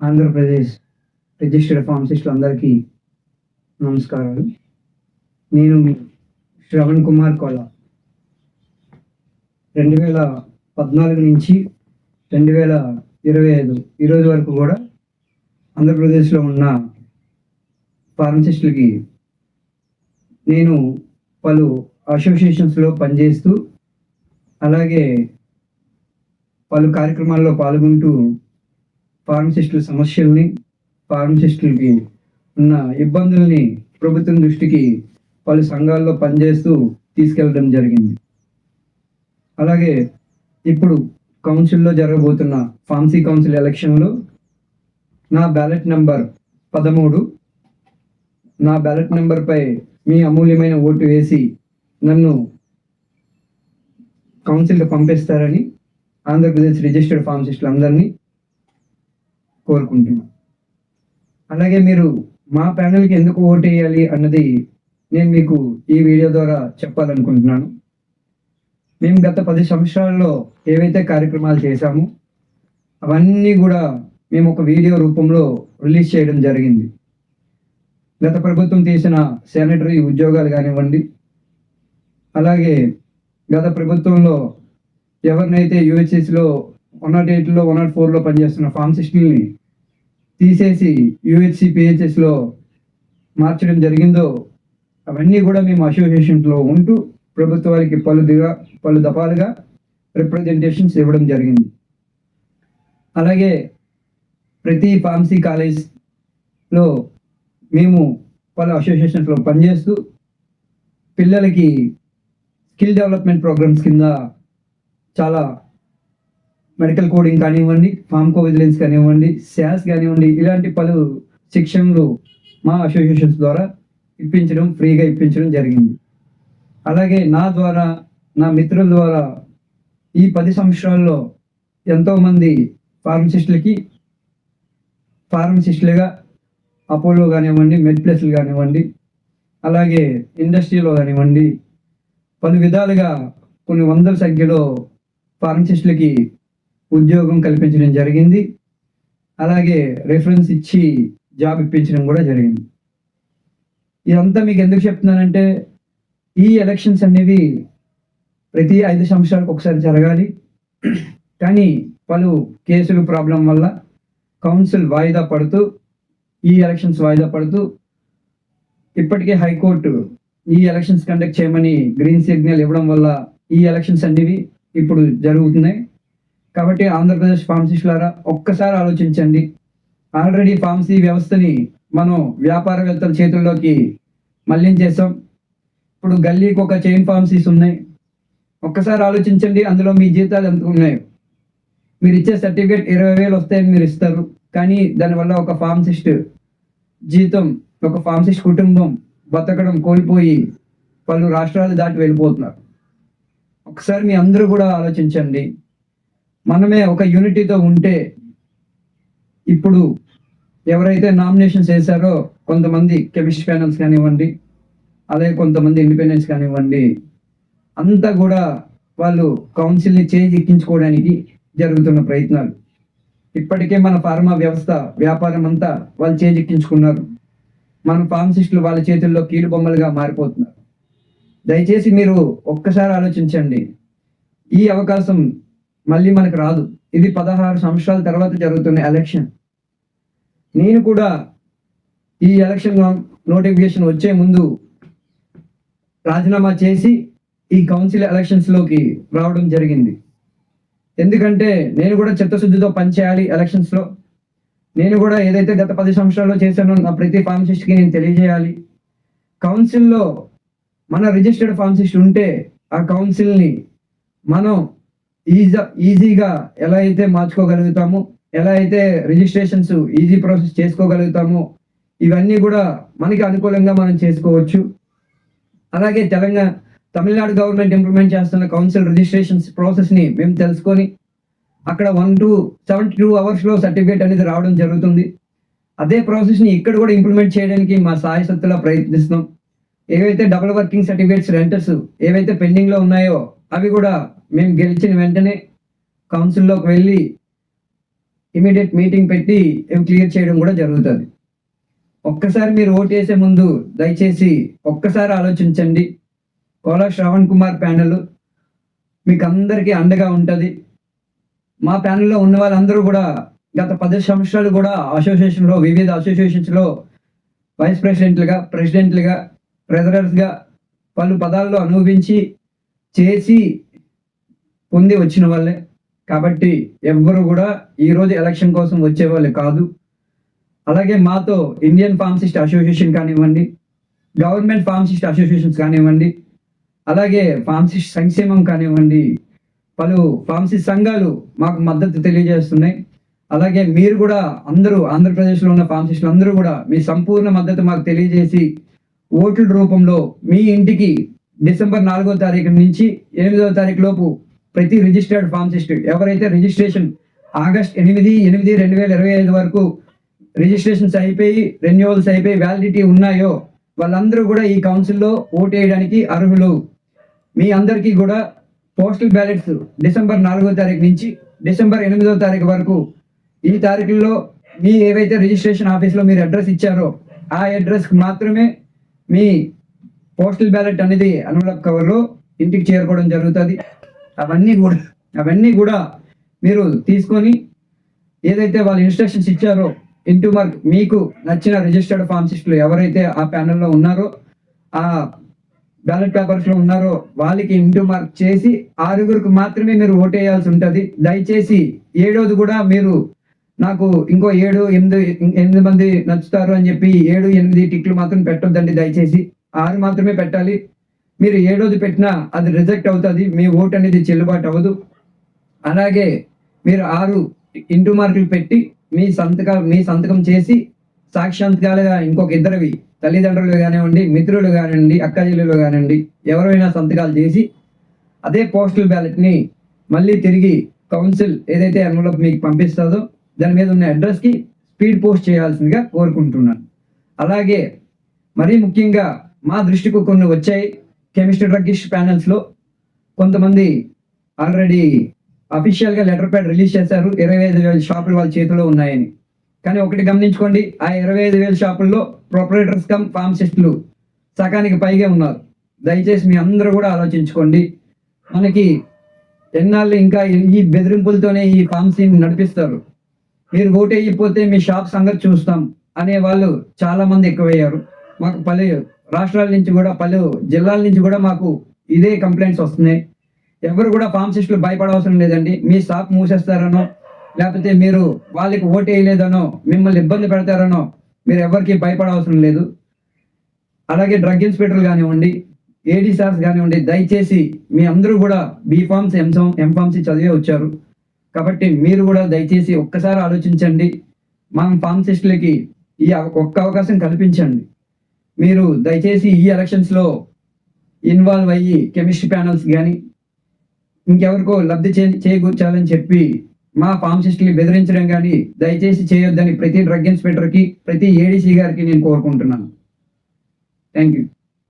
Andhra Pradesh registered ఫార్మసిస్టులు అందరికీ నమస్కారాలు. నేను శ్రవణ్ కుమార్ కోల. రెండు వేల పద్నాలుగు నుంచి రెండు వేల ఇరవై ఐదు ఈరోజు వరకు కూడా ఆంధ్రప్రదేశ్లో ఉన్న ఫార్మసిస్టులకి నేను పలు అసోసియేషన్స్లో పనిచేస్తూ అలాగే పలు కార్యక్రమాల్లో పాల్గొంటూ ఫార్మసిస్టుల సమస్యల్ని ఫార్మసిస్టులకి ఉన్న ఇబ్బందుల్ని ప్రభుత్వం దృష్టికి పలు సంఘాల్లో పనిచేస్తూ తీసుకెళ్ళడం జరిగింది. అలాగే ఇప్పుడు కౌన్సిల్లో జరగబోతున్న ఫార్మసీ కౌన్సిల్ ఎలక్షన్లో నా బ్యాలెట్ నెంబర్ పదమూడు. నా బ్యాలెట్ నెంబర్పై మీ అమూల్యమైన ఓటు వేసి నన్ను కౌన్సిల్కి పంపిస్తారని ఆంధ్రప్రదేశ్ రిజిస్టర్డ్ ఫార్మసిస్టులు అందరినీ కోరుకుంటున్నాను అలాగే మీరు మా ప్యానెల్కి ఎందుకు ఓటు వేయాలి అన్నది నేను మీకు ఈ వీడియో ద్వారా చెప్పాలనుకుంటున్నాను. మేము గత పది సంవత్సరాల్లో ఏవైతే కార్యక్రమాలు చేశామో అవన్నీ కూడా మేము ఒక వీడియో రూపంలో రిలీజ్ చేయడం జరిగింది. గత ప్రభుత్వం తీసిన శానిటరీ ఉద్యోగాలు కానివ్వండి అలాగే గత ప్రభుత్వంలో ఎవరినైతే యూహెచ్ఎస్లో వన్ నాట్ ఎయిట్లో వన్ నాట్ ఫోర్లో పనిచేస్తున్న ఫార్మసిస్టుల్ని తీసేసి యూహెచ్సి పిహెచ్ఎస్లో మార్చడం జరిగిందో అవన్నీ కూడా మేము అసోసియేషన్లో ఉంటూ ప్రభుత్వానికి పలుదిగా పలు దఫాలుగా రిప్రజెంటేషన్స్ ఇవ్వడం జరిగింది. అలాగే ప్రతి ఫార్మసీ కాలేజ్లో మేము పలు అసోసియేషన్స్లో పనిచేస్తూ పిల్లలకి స్కిల్ డెవలప్మెంట్ ప్రోగ్రామ్స్ కింద చాలా మెడికల్ కోడింగ్ కానివ్వండి ఫార్మ్కో విజిలెన్స్ కానివ్వండి శాస్ కానివ్వండి ఇలాంటి పలు శిక్షణలు మా అసోసియేషన్స్ ద్వారా ఇప్పించడం ఫ్రీగా ఇప్పించడం జరిగింది. అలాగే నా ద్వారా నా మిత్రుల ద్వారా ఈ పది సంవత్సరాల్లో ఎంతోమంది ఫార్మసిస్టులకి ఫార్మసిస్టులుగా అపోలో కానివ్వండి మెడ్ ప్లస్లు కానివ్వండి అలాగే ఇండస్ట్రీలో కానివ్వండి పలు విధాలుగా కొన్ని వందల సంఖ్యలో ఫార్మసిస్టులకి ఉద్యోగం కల్పించడం జరిగింది. అలాగే రెఫరెన్స్ ఇచ్చి జాబ్ ఇప్పించడం కూడా జరిగింది. ఇదంతా మీకు ఎందుకు చెప్తున్నానంటే ఈ ఎలక్షన్స్ అనేవి ప్రతి ఐదు సంవత్సరాలకు ఒకసారి జరగాలి. కానీ పలు కేసులు ప్రాబ్లం వల్ల కౌన్సిల్ వాయిదా పడుతూ ఈ ఎలక్షన్స్ వాయిదా పడుతూ ఇప్పటికే హైకోర్టు ఈ ఎలక్షన్స్ కండక్ట్ చేయమని గ్రీన్ సిగ్నల్ ఇవ్వడం వల్ల ఈ ఎలక్షన్స్ అనేవి ఇప్పుడు జరుగుతున్నాయి. కాబట్టి ఆంధ్రప్రదేశ్ ఫార్మసిస్టులారా ఒక్కసారి ఆలోచించండి. ఆల్రెడీ ఫార్మసీ వ్యవస్థని మనం వ్యాపారవేత్తల చేతుల్లోకి మళ్ళించేసాం ఇప్పుడు గల్లీకి ఒక చైన్ ఫార్మసీస్ ఉన్నాయి. ఒక్కసారి ఆలోచించండి అందులో మీ జీతాలు ఎంత ఉన్నాయో? మీరు ఇచ్చే సర్టిఫికేట్ ఇరవై వేలు వస్తాయని మీరు ఇస్తారు. కానీ దానివల్ల ఒక ఫార్మసిస్ట్ జీతం ఒక ఫార్మసిస్ట్ కుటుంబం బతకడం కోల్పోయి పలు రాష్ట్రాలు దాటి వెళ్ళిపోతున్నారు. ఒకసారి మీ అందరూ కూడా ఆలోచించండి. మనమే ఒక యూనిటీతో ఉంటే ఇప్పుడు ఎవరైతే నామినేషన్స్ వేశారో కొంతమంది కెమిస్ట్రీ ప్యానల్స్ కానివ్వండి అదే కొంతమంది ఇండిపెండెన్స్ కానివ్వండి అంతా కూడా వాళ్ళు కౌన్సిల్ని చేంజ్ ఎక్కించుకోవడానికి జరుగుతున్న ప్రయత్నాలు. ఇప్పటికే మన ఫార్మా వ్యవస్థ వ్యాపారం అంతా వాళ్ళు చేజిక్కించుకున్నారు మన ఫార్మసిస్టులు వాళ్ళ చేతుల్లో కీలు బొమ్మలుగా మారిపోతున్నారు. దయచేసి మీరు ఒక్కసారి ఆలోచించండి. ఈ అవకాశం మళ్ళీ మనకు రాదు. ఇది పదహారు సంవత్సరాల తర్వాత జరుగుతున్న ఎలక్షన్ నేను కూడా ఈ ఎలక్షన్ నోటిఫికేషన్ వచ్చే ముందు రాజీనామా చేసి ఈ కౌన్సిల్ ఎలక్షన్స్లోకి రావడం జరిగింది. ఎందుకంటే నేను కూడా చిత్తశుద్ధితో పనిచేయాలి ఎలక్షన్స్లో నేను కూడా ఏదైతే గత పది సంవత్సరాల్లో చేశానో నా ప్రతి ఫార్మసిస్ట్కి నేను తెలియజేయాలి. కౌన్సిల్లో మన రిజిస్టర్డ్ ఫార్మసిస్ట్ ఉంటే ఆ కౌన్సిల్ని మనం ఈజీ ఈజీగా ఎలా అయితే మార్చుకోగలుగుతామో ఎలా అయితే రిజిస్ట్రేషన్స్ ఈజీ ప్రాసెస్ చేసుకోగలుగుతామో ఇవన్నీ కూడా మనకి అనుకూలంగా మనం చేసుకోవచ్చు. అలాగే తెలంగాణ తమిళనాడు గవర్నమెంట్ ఇంప్లిమెంట్ చేస్తున్న కౌన్సిల్ రిజిస్ట్రేషన్స్ ప్రాసెస్ని మేము తెలుసుకొని అక్కడ వన్ టు సెవెంటీ టూ అవర్స్లో సర్టిఫికేట్ అనేది రావడం జరుగుతుంది. అదే ప్రాసెస్ని ఇక్కడ కూడా ఇంప్లిమెంట్ చేయడానికి మా సాయశక్తిలో ప్రయత్నిస్తున్నాం. ఏవైతే డబుల్ వర్కింగ్ సర్టిఫికేట్స్ రెంటర్స్ ఏవైతే పెండింగ్లో ఉన్నాయో అవి కూడా మేము గెలిచిన వెంటనే కౌన్సిల్లోకి వెళ్ళి ఇమీడియట్ మీటింగ్ పెట్టి ఇవి క్లియర్ చేయడం కూడా జరుగుతుంది. ఒక్కసారి మీరు ఓటు వేసే ముందు దయచేసి ఒక్కసారి ఆలోచించండి. కోలా శ్రవణ్ కుమార్ ప్యానెల్ మీకు అందరికీ అండగా ఉంటుంది. మా ప్యానెల్లో ఉన్న వాళ్ళందరూ కూడా గత పది సంవత్సరాలు కూడా అసోసియేషన్లో వివిధ అసోసియేషన్స్లో వైస్ ప్రెసిడెంట్లుగా ప్రెసిడెంట్లుగా ట్రెజరర్స్గా పలు పదాల్లో అనుభవించి చేసి పొంది వచ్చిన వాళ్ళే. కాబట్టి ఎవ్వరు కూడా ఈరోజు ఎలక్షన్ కోసం వచ్చే వాళ్ళు కాదు. అలాగే మాతో ఇండియన్ ఫార్మసిస్ట్ అసోసియేషన్ కానివ్వండి గవర్నమెంట్ ఫార్మసిస్ట్ అసోసియేషన్స్ కానివ్వండి అలాగే ఫార్మసిస్ట్ సంక్షేమం కానివ్వండి పలు ఫార్మసిస్ట్ సంఘాలు మాకు మద్దతు తెలియజేస్తున్నాయి. అలాగే మీరు కూడా అందరూ ఆంధ్రప్రదేశ్లో ఉన్న ఫార్మసిస్టులు అందరూ కూడా మీ సంపూర్ణ మద్దతు మాకు తెలియజేసి ఓట్ల రూపంలో మీ ఇంటికి డిసెంబర్ నాలుగో తారీఖు నుంచి ఎనిమిదవ తారీఖు లోపు ప్రతి రిజిస్టర్డ్ ఫార్మసిస్ట్ ఎవరైతే రిజిస్ట్రేషన్ ఆగస్ట్ ఎనిమిది ఎనిమిది రెండు వేల ఇరవై ఐదు వరకు రిజిస్ట్రేషన్స్ అయిపోయి రెన్యువల్స్ అయిపోయి వ్యాలిడిటీ ఉన్నాయో వాళ్ళందరూ కూడా ఈ కౌన్సిల్లో ఓటు వేయడానికి అర్హులు. మీ అందరికీ కూడా పోస్టల్ బ్యాలెట్స్ డిసెంబర్ నాలుగో తారీఖు నుంచి డిసెంబర్ ఎనిమిదో తారీఖు వరకు ఈ తారీఖుల్లో మీ ఏవైతే రిజిస్ట్రేషన్ ఆఫీస్లో మీరు అడ్రస్ ఇచ్చారో ఆ అడ్రస్కి మాత్రమే మీ పోస్టల్ బ్యాలెట్ అనేది అన్వలప్ కవర్లో ఇంటికి చేరుకోవడం జరుగుతుంది. అవన్నీ కూడా అవన్నీ కూడా మీరు తీసుకొని ఏదైతే వాళ్ళు ఇన్స్ట్రక్షన్స్ ఇచ్చారో ఇంటూ మార్క్ మీకు నచ్చిన రిజిస్టర్డ్ ఫార్మసిస్టులు ఎవరైతే ఆ ప్యానెల్లో ఉన్నారో ఆ బ్యాలెట్ పేపర్స్లో ఉన్నారో వాళ్ళకి ఇంటూ మార్క్ చేసి ఆరుగురికి మాత్రమే మీరు ఓటేయాల్సి ఉంటుంది. దయచేసి ఏడోది కూడా మీరు నాకు ఇంకో ఏడు ఎనిమిది ఎనిమిది మంది నచ్చుతారు అని చెప్పి ఏడు ఎనిమిది టిక్లు మాత్రం పెట్టొద్దండి దయచేసి. ఆరు మాత్రమే పెట్టాలి. మీరు ఏడోది పెట్టినా అది రిజెక్ట్ అవుతుంది. మీ ఓటు అనేది చెల్లుబాటు అవ్వదు. అలాగే మీరు ఆరు ఇంటూ మార్కులు పెట్టి మీ సంతకాలు మీ సంతకం చేసి సాక్షాంతకాలుగా ఇంకొక ఇద్దరివి తల్లిదండ్రులు కానివ్వండి మిత్రులు కానివ్వండి అక్కజల్లులు కానివ్వండి ఎవరైనా సంతకాలు చేసి అదే పోస్టల్ బ్యాలెట్ని మళ్ళీ తిరిగి కౌన్సిల్ ఏదైతే ఎన్వలప్ మీకు పంపిస్తుందో దాని మీద ఉన్న అడ్రస్కి స్పీడ్ పోస్ట్ చేయాల్సిందిగా కోరుకుంటున్నాను. అలాగే మరీ ముఖ్యంగా మా దృష్టికి కొన్ని వచ్చాయి. కెమిస్ట్రీ డ్రగ్గిష్ ప్యానల్స్లో కొంతమంది ఆల్రెడీ అఫీషియల్గా లెటర్ ప్యాడ్ రిలీజ్ చేశారు. ఇరవై ఐదు వేల షాపులు వాళ్ళ చేతిలో ఉన్నాయని. కానీ ఒకటి గమనించుకోండి ఆ ఇరవై ఐదు వేల షాపుల్లో ప్రొపరేటర్స్ కమ్ ఫార్మసిస్టులు సగానికి పైగా ఉన్నారు. దయచేసి మీ అందరూ కూడా ఆలోచించుకోండి. మనకి ఎన్నాళ్ళు ఇంకా ఈ బెదిరింపులతోనే ఈ ఫార్మసీని నడిపిస్తారు. మీరు ఓటు వేయకపోతే మీ షాప్ సంగతి చూస్తాం అనే వాళ్ళు చాలామంది ఎక్కువయ్యారు. మాకు పలు రాష్ట్రాల నుంచి కూడా పలు జిల్లాల నుంచి కూడా మాకు ఇదే కంప్లైంట్స్ వస్తున్నాయి. ఎవరు కూడా ఫార్మసిస్టులు భయపడవసరం లేదండి. మీ షాప్ మూసేస్తారనో లేకపోతే మీరు వాళ్ళకి ఓటు వేయలేదనో మిమ్మల్ని ఇబ్బంది పెడతారనో మీరు ఎవరికి భయపడవసరం లేదు. అలాగే డ్రగ్ ఇన్స్పెక్టర్లు కానివ్వండి ఏడీ సార్స్ కానివ్వండి దయచేసి మీ అందరూ కూడా బీఫామ్స్ ఎంసం ఎంఫామ్సీ చదివే వచ్చారు. కాబట్టి మీరు కూడా దయచేసి ఒక్కసారి ఆలోచించండి. మనం ఫార్మసిస్టులకి ఈ ఒక్క అవకాశం కల్పించండి. మీరు దయచేసి ఈ ఎలక్షన్స్లో ఇన్వాల్వ్ అయ్యి కెమిస్ట్రీ ప్యానల్స్ కానీ ఇంకెవరికో లబ్ధి చే చేకూర్చాలని చెప్పి మా ఫార్మసిస్ట్ని బెదిరించడం కానీ దయచేసి చేయొద్దని ప్రతి డ్రగ్ ఇన్స్పెక్టర్కి ప్రతి ఏడీసీ గారికి నేను కోరుకుంటున్నాను. Thank you